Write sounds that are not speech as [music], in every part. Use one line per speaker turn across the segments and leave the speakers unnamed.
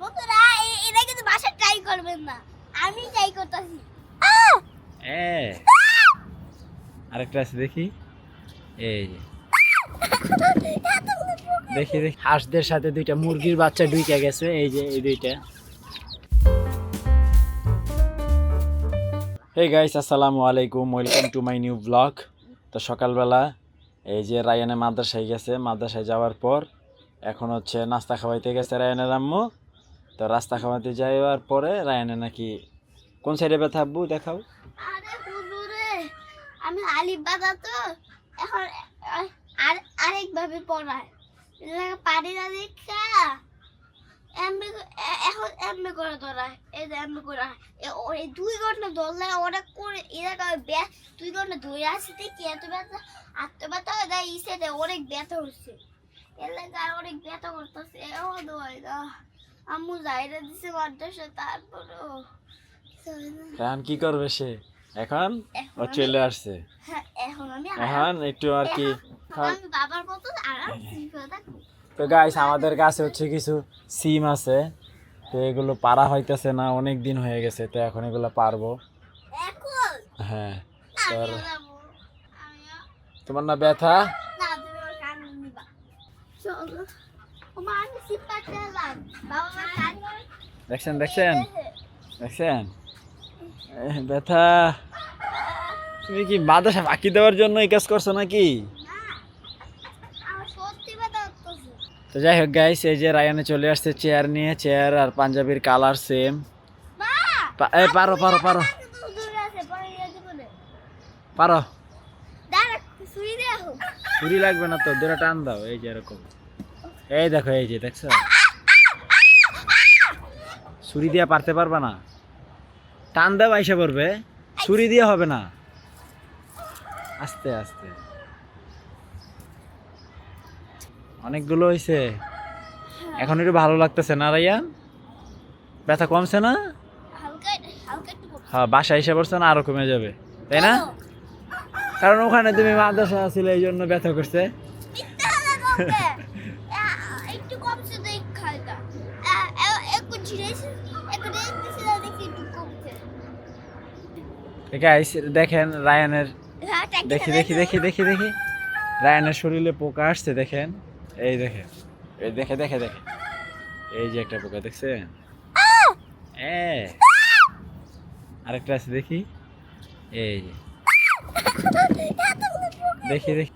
বন্ধুরা এটা কিন্তু বাসা ট্রাই করবেন না। আমি ট্রাই করতেছি।
আরেকটা আছে, দেখি। এই দেখি দেখি। হাঁসদের সাথে দুইটা মুরগির বাচ্চা ঢুকে গেছে, এই যে, এই দুইটা। হেই গাইস আসসালামু আলাইকুম। Welcome to my new blog তো সকালবেলা, এই যে রায়ানে মাদ্রাসায় গেছে। মাদ্রাসায় যাওয়ার পর এখন হচ্ছে নাস্তা খাওয়াইতে গেছে রায়ানের আম্মু। তো রাস্তা খাওয়াতে যাওয়ার পরে রায়ানে নাকি কোন সাইডে ব্যথা আব্বু দেখাও।
আরে হুজুরে, আমি আলিফ বাদা তো, এখন আর আরেক ভাবে পড়ায়। পারি না দেখা এমবি এখন এমবি করে ধরায়, এই যে এমবি করে এ- ও- দুই ঘণ্টা ধরলে ওরা করে, এরা ব্যাস দুই ঘণ্টা ধরে আসছে দেখি, এত ব্যথা, আত্ম ব্যথা হয়ে যায় ইসে দেয় অনেক ব্যথা হচ্ছে। আর অনেক ব্যথা করতেছে ও দোয়াই দা আম্মু যাইরা দিছে মাদ্রাসা তারপরেও
এখন কি করবে সে? এখন? ও চলে আসছে।
হ্যাঁ, এখন আমি
এখন একটু আর কি তো গাইস আমাদের কাছে হচ্ছে কিছু সিম আছে। তো এগুলো পারা হইতেছে না অনেক দিন হয়ে গেছে তো এখন এগুলো পারব। হ্যাঁ তোর তোমার না ব্যথা? দেখছেন দেখছেন? দেখছেন? ব্যথা। তুমি কি মাদ্রাসা ফাঁকি দেওয়ার জন্য এই কাজ করছ নাকি? তো যাই হোক গাইস এই যে রায়ানে চলে আসছে চেয়ার নিয়ে। চেয়ার আর পাঞ্জাবির কালার সেম এই পারো পারো পারো।
দূরে পরে
ছুরি লাগবে না তো দুটা টান দাও এই যে এরকম। এই দেখো, এই যে, দেখছ? ছুরি দিয়ে পারতে পারবা না। টান দেব আইসা পড়বে। ছুরি দিয়ে হবে না। আস্তে আস্তে। অনেকগুলো হয়েছে এখন একটু ভালো লাগতেছে না, রাইয়া? ব্যথা কমছে না। হ্যাঁ বাসা এসে পড়ছে না, আরও কমে যাবে। তাই না? কারণ ওখানে তুমি মাদ্রাসা ছিলে, এই জন্য ব্যথা করছে। গাইস দেখেন রায়ানের
হ্যাঁ,
দেখি দেখি দেখি দেখি দেখি। রায়ানের শরীরে পোকা আসছে দেখেন। এই দেখেন। এই দেখে দেখে দেখে। এই যে একটা পোকা দেখছেন? এ। আরেকটা আছে দেখি। এই যে। দেখি দেখি।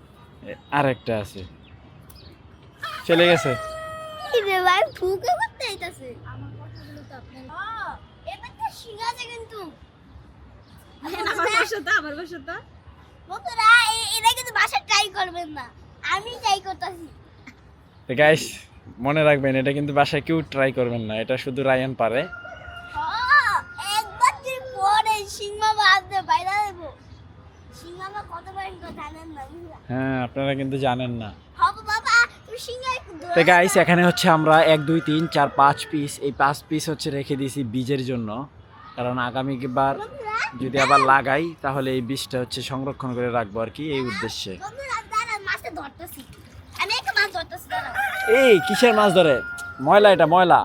আরেকটা আছে। চলে গেছে।
ভাই ফুকে করতে আইতাছে। আমার কথাগুলো তো আপনার এবার তো শিঙা আছে কিন্তু।
আমার বাসাটা আমার বাসাটা।
বন্ধুরা এটা কিন্তু বাসা ট্রাই করবেন না। আমি ট্রাই করতেছি।
তো গাইস মনে রাখবেন এটা কিন্তু বাসায় কেউ ট্রাই করবেন না। এটা শুধু রায়ান পারে।
একবার তুই পরে সিংমামা আসবে বাইরে দেবো সিংমামা কত পারেন জানেন না
হ্যাঁ আপনারা কিন্তু জানেন না।
হব বাবা
তো গাইস এখানে হচ্ছে আমরা এক দুই তিন চার পাঁচ পিস এই পাঁচ পিস হচ্ছে রেখে দিয়েছি বীজের জন্য। কারণ আগামীবার যদি আবার লাগাই তাহলে এই বীজটা হচ্ছে সংরক্ষণ করে রাখব আর কি এই উদ্দেশ্যে। এই কিসের মাছ ধরে? ময়লা এটা ময়লা।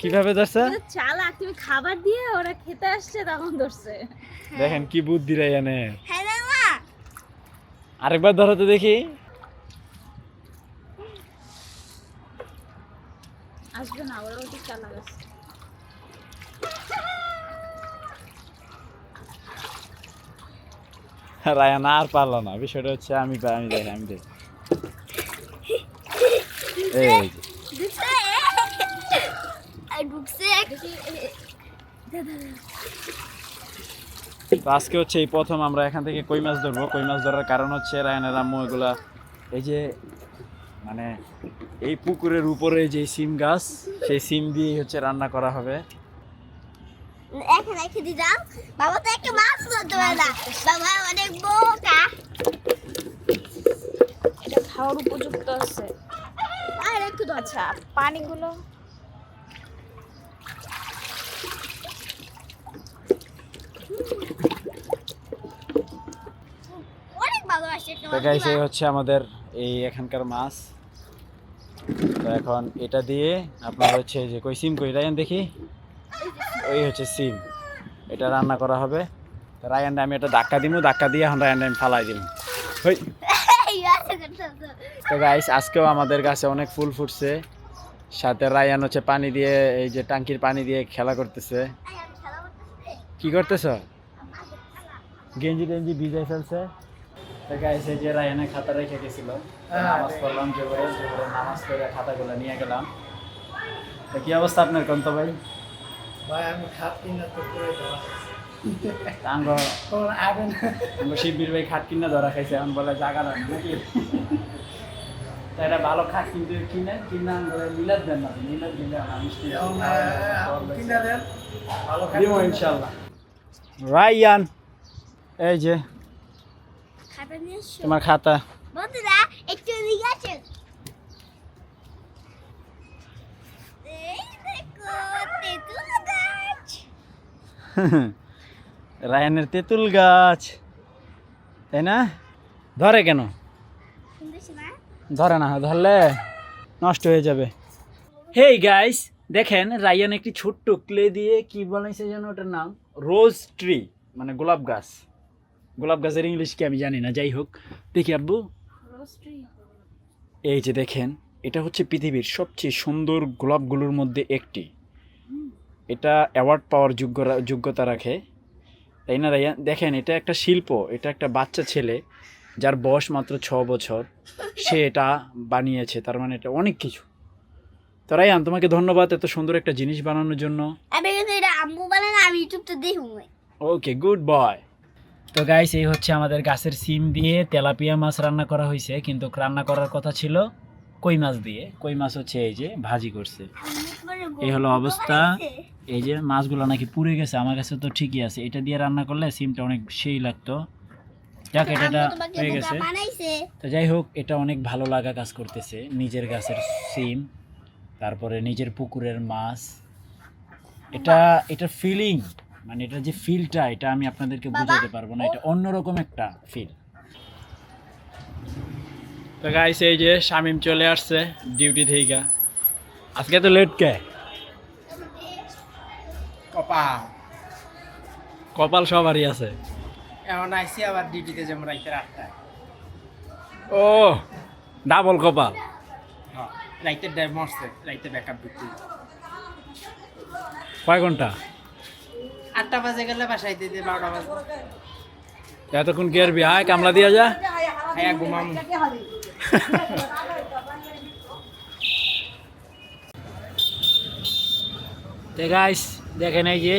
কীভাবে ধরছে?
চালাক তুমি খাবার দিয়ে ওরা খেতে আসছে তখন ধরছে।
দেখেন কি বুদ্ধি রে এনে।
হ্যাঁ
আরেকবার ধরো তো দেখি।
আসবে না ওরা ওটা চালাক আছে। [laughs]
রায়ান, আর পারল না। বিষয়টা হচ্ছে আমি আমি দেখি আমি দেখি। এই আজকে হচ্ছে এই প্রথম আমরা এখান থেকে কই মাছ ধরবো? কই মাছ ধরার কারণ হচ্ছে রায়নের আম্মু এগুলা এই যে মানে এই পুকুরের উপরে যে সিম গাছ, সেই সিম দিয়ে হচ্ছে রান্না করা হবে।
এখন রেখে দিলাম বাবা তো একটা মাছ ধরতে পারে না। বাবা অনেক বোকা।
এটা খাওয়ার উপযুক্ত আছে।
আর একটু
আচ্ছা পানিগুলো।
তো গাইস এই হচ্ছে আমাদের এই এখানকার মাছ। তো এখন এটা দিয়ে আপনার হচ্ছে যে কই সিম কই রায়ান দেখি। ওই হচ্ছে সিম। এটা রান্না করা হবে। রায়ানটা আমি একটা ধাক্কা দিব ধাক্কা দিয়ে এখন রায়ানটা আমি ফালাই দিব হই।
তো।
গাইস আজকেও আমাদের গাছে অনেক ফুল ফুটছে। সাথে রায়ান হচ্ছে পানি দিয়ে এই যে টাঙ্কির পানি দিয়ে খেলা করতেছে। কি করতেছ? গেঞ্জি টেঞ্জি ভিজাই ফেলছে। তো গাইস এই যে রায়ানের খাতা রেখে গেছিল। নামাজ পড়লাম যে করে নামাজ পড়ে খাতাগুলো নিয়ে গেলাম। তো কি অবস্থা আপনার কন্ত ভাই?
ভাই আমি তো করে
শিবির ভাই খাট কিনা ধরা খাইছে এখন বলে জাগা দেন নাকি? এটা ভালো খাট কিন্তু কিনে কিনা আঙ্গুলে মিলাদ দেন না মিলাদ দিলে দিব ইনশাল্লাহ। রায়ান এই যে। তোমার খাতা।
বন্ধুরা একটু এদিকে আসুন। এই দেখো তেঁতুল [laughs]
রায়ানের তেঁতুল গাছ তাই না? ধরে কেন? ধরে না ধরলে নষ্ট হয়ে যাবে। হেই গাইস দেখেন রায়ান একটি ছোট্ট ক্লে দিয়ে কি বানাইছে যেন ওটার নাম? রোজ ট্রি মানে গোলাপ গাছ। গোলাপ গাছের ইংলিশ কি আমি জানি না যাই হোক দেখি আব্বু। এই যে দেখেন এটা হচ্ছে পৃথিবীর সবচেয়ে সুন্দর গোলাপগুলোর মধ্যে একটি। এটা অ্যাওয়ার্ড পাওয়ার যোগ্য যোগ্যতা রাখে। তাই না রাইয়া? দেখেন এটা একটা শিল্প এটা একটা বাচ্চা ছেলে যার বয়স মাত্র ছ বছর। সে এটা বানিয়েছে তার মানে এটা অনেক কিছু। তো রাইয়ান তোমাকে ধন্যবাদ এত সুন্দর একটা জিনিস বানানোর জন্য।
আমি কিন্তু এটা আম্মু বলে আমি ইউটিউবতে দেখুন
ওকে গুড বয় তো গাইস এই হচ্ছে আমাদের গাছের সিম দিয়ে তেলাপিয়া মাছ রান্না করা হয়েছে কিন্তু রান্না করার কথা ছিল কই মাছ দিয়ে? কই মাছ হচ্ছে এই যে ভাজি করছে। এই হলো অবস্থা। এই যে মাছগুলো নাকি পুড়ে গেছে আমার কাছে তো ঠিকই আছে। এটা দিয়ে রান্না করলে সিমটা অনেক সেই লাগতো। যাক এটা হয়ে গেছে। তো যাই হোক এটা অনেক ভালো লাগা কাজ করতেছে নিজের গাছের সিম তারপরে নিজের পুকুরের মাছ। এটা এটা ফিলিং মানে এটা যে ফিলটা এটা আমি আপনাদেরকে বোঝাতে পারব না। এটা অন্যরকম একটা ফিল তো গাইস এই যে শামিম চলে আসছে ডিউটি থেকে। আজকে তো লেট কে?
কপা
কপাল সবারই আছে।
এখন আইসি আবার ডিউটিতে যেমন রাইতে আটটায়।
ও ডাবল কপাল।
হ্যাঁ রাইতে ড্রাইভ মরছে রাইতে ব্যাকআপ দিতে
কয় ঘণ্টা?
আটটা বাজে গেলে বাসায় দিতে বারোটা বাজে।
এতক্ষণ কি আর বিহায় কামলা দিয়া যা
হ্যাঁ ঘুমাম।
গাইস দেখেন এই যে।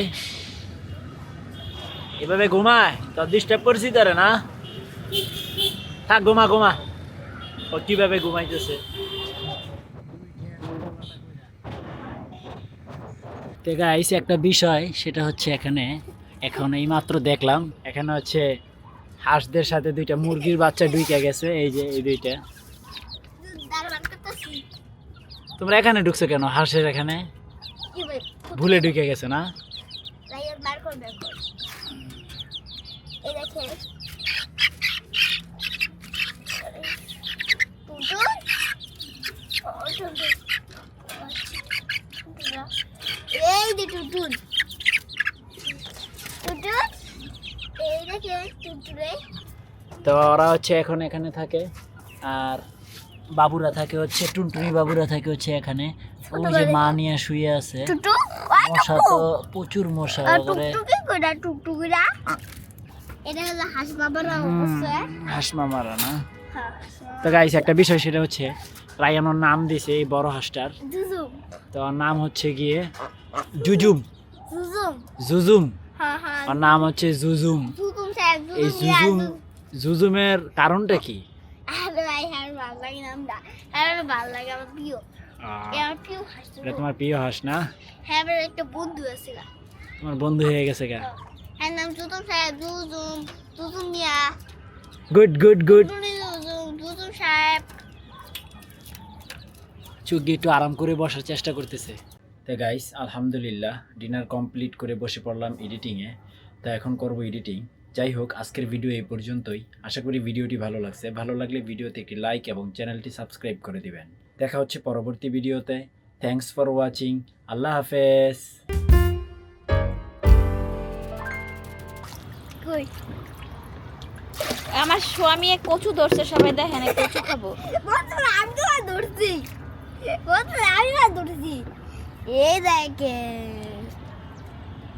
এভাবে ঘুমায়, তো ডিস্টার্ব করছি তারে না। থাক, ঘুমা ঘুমা। ও কীভাবে ঘুমাইতেছে। একটা বিষয়, সেটা হচ্ছে এখানে। এখন এই মাত্র দেখলাম, এখানে হচ্ছে হাঁসদের সাথে দুইটা মুরগির বাচ্চা ঢুকে গেছে, এই যে, এই দুইটা। তোমরা এখানে ঢুকছো কেন? হাঁসের এখানে? ভুলে ঢুকে গেছে না।
এই যে টুটুন টুটুন এই দেখে টুটুরে
তো ওরা হচ্ছে এখন এখানে থাকে। আর বাবুরা থাকে হচ্ছে টুনটুনি বাবুরা থাকে হচ্ছে এখানে। ওই যে মা নিয়ে শুয়ে আছে। মশা তো প্রচুর মশা করে
এটা হলো হাঁস বাবারা
হাঁস মামারা না?
হ্যাঁ।
তো গাইস একটা বিষয় সেটা হচ্ছে রায়ানোর নাম দিছে এই বড় হাঁসটার। তো নাম হচ্ছে গিয়ে জুজুম।
জুজুম। হ্যাঁ হ্যাঁ।
ওর নাম হচ্ছে জুজুম। এই
জুজুম
জুজুম। জুজুমের কারণটা কি?
হ্যাঁ ভালো লাগে হ্যাঁ ভালো লাগে আমার প্রিয়। আমার প্রিয় হাঁস
এটা তোমার প্রিয় হাঁস না?
হ্যাঁ আমার একটা বন্ধু আছে
তোমার বন্ধু হয়ে গেছে গা।
হ্যাঁ নাম মিয়া।
গুড গুড গুড
সাহেব।
চুগি একটু আরাম করে বসার চেষ্টা করতেছে। তো গাইস আলহামদুলিল্লাহ ডিনার কমপ্লিট করে বসে পড়লাম এডিটিংয়ে তো এখন করব এডিটিং যাই হোক আজকের ভিডিও এই পর্যন্তই। আশা করি ভিডিওটি ভালো লাগছে। ভালো লাগলে ভিডিওতে একটি লাইক এবং চ্যানেলটি সাবস্ক্রাইব করে দিবেন। দেখা হচ্ছে পরবর্তী ভিডিওতে থ্যাংকস ফর ওয়াচিং আল্লাহ হাফেজ।
আমার স্বামী এক কচু ধরছে সবাই দেখেন কচু খাব।
বন্ধুরা আমি ধরছি। আমি ধরছি। এই দেখেন।